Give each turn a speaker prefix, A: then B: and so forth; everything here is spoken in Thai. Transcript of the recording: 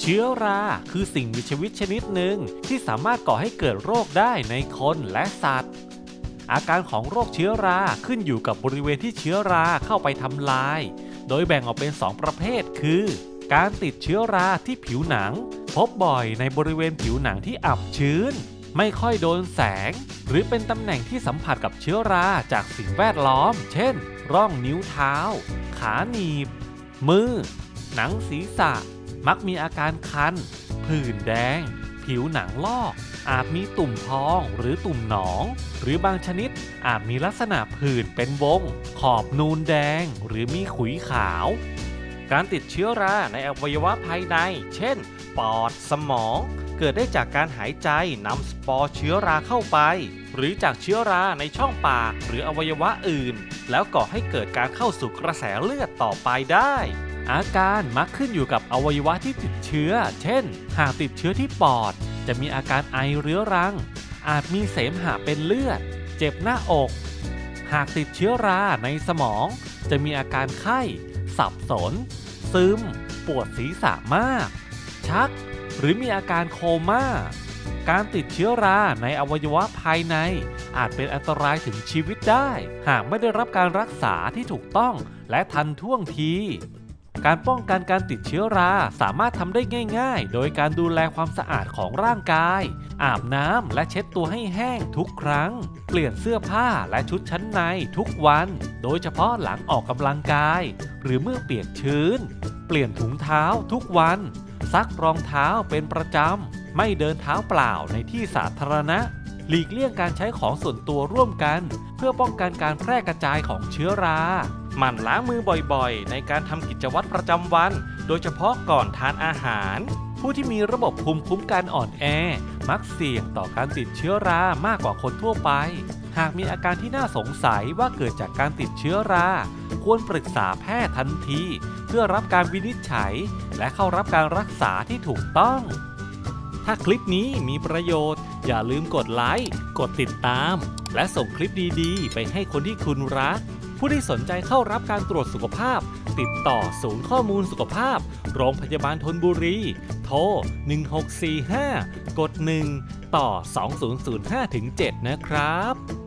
A: เชื้อราคือสิ่งมีชีวิตชนิดหนึ่งที่สามารถก่อให้เกิดโรคได้ในคนและสัตว์ อาการของโรคเชื้อราขึ้นอยู่กับบริเวณที่เชื้อราเข้าไปทำลาย โดยแบ่งออกเป็น 2 ประเภทคือ การติดเชื้อราที่ผิวหนัง พบบ่อยในบริเวณผิวหนังที่อับชื้น ไม่ค่อยโดนแสง หรือเป็นตำแหน่งที่สัมผัสกับเชื้อราจากสิ่งแวดล้อม เช่น ร่องนิ้วเท้า ขาหนีบ มือ หนังศีรษะ มักมีอาการคัน ผื่นแดง ผิวหนังลอก อาจมีตุ่มพองหรือตุ่มหนอง หรือบางชนิดอาจมีลักษณะผื่นเป็นวง ขอบนูนแดง หรือมีขุยขาว การติดเชื้อราในอวัยวะภายใน เช่น ปอด สมอง เกิดได้จากการหายใจนำสปอร์เชื้อราเข้าไป หรือจากเชื้อราในช่องปากหรืออวัยวะอื่น แล้วก่อให้เกิดการเข้าสู่กระแสเลือดต่อไปได้ อาการมักขึ้นอยู่กับอวัยวะที่ติดเชื้อ เช่น หากติดเชื้อที่ปอด จะมีอาการไอเรื้อรัง อาจมีเสมหะเป็นเลือด เจ็บหน้าอก หากติดเชื้อราในสมอง จะมีอาการไข้ สับสน ซึม ปวดศีรษะมาก ชัก หรือมีอาการโคม่า การติดเชื้อราในอวัยวะภายใน อาจเป็นอันตรายถึงชีวิตได้ หากไม่ได้รับการรักษาที่ถูกต้องและทันท่วงที การป้องกันการติดเชื้อราสามารถทำได้ง่าย ๆ โดยการดูแลความสะอาดของร่างกาย อาบน้ำและเช็ดตัวให้แห้งทุกครั้ง เปลี่ยนเสื้อผ้าและชุดชั้นในทุกวัน โดยเฉพาะหลังออกกำลังกาย หรือเมื่อเปียกชื้น เปลี่ยนถุงเท้าทุกวัน ซักรองเท้าเป็นประจำ ไม่เดินเท้าเปล่าในที่สาธารณะหลีกเลี่ยงการใช้ของส่วนตัวร่วมกัน เพื่อป้องกันการแพร่กระจายของเชื้อรา หมั่นล้างมือบ่อยๆ ในการทำกิจวัตรประจำวัน โดยเฉพาะก่อนทานอาหาร ผู้ที่มีระบบภูมิคุ้มกันอ่อนแอ มักเสี่ยงต่อการติดเชื้อรามากกว่าคนทั่วไป หากมีอาการที่น่าสงสัยว่าเกิดจากการติดเชื้อรา ควรปรึกษาแพทย์ทันที เพื่อรับการวินิจฉัย และเข้ารับการรักษาที่ถูกต้อง ถ้าคลิปนี้มีประโยชน์ อย่าลืมกดไลค์ กดติดตาม และส่งคลิปดีๆ ไปให้คนที่คุณรัก ผู้ที่สนใจเข้ารับการตรวจสุขภาพ ติดต่อศูนย์ข้อมูลสุขภาพ โรงพยาบาลทนบุรี โทร 1645 กด 1 ต่อ 2005-7 นะครับ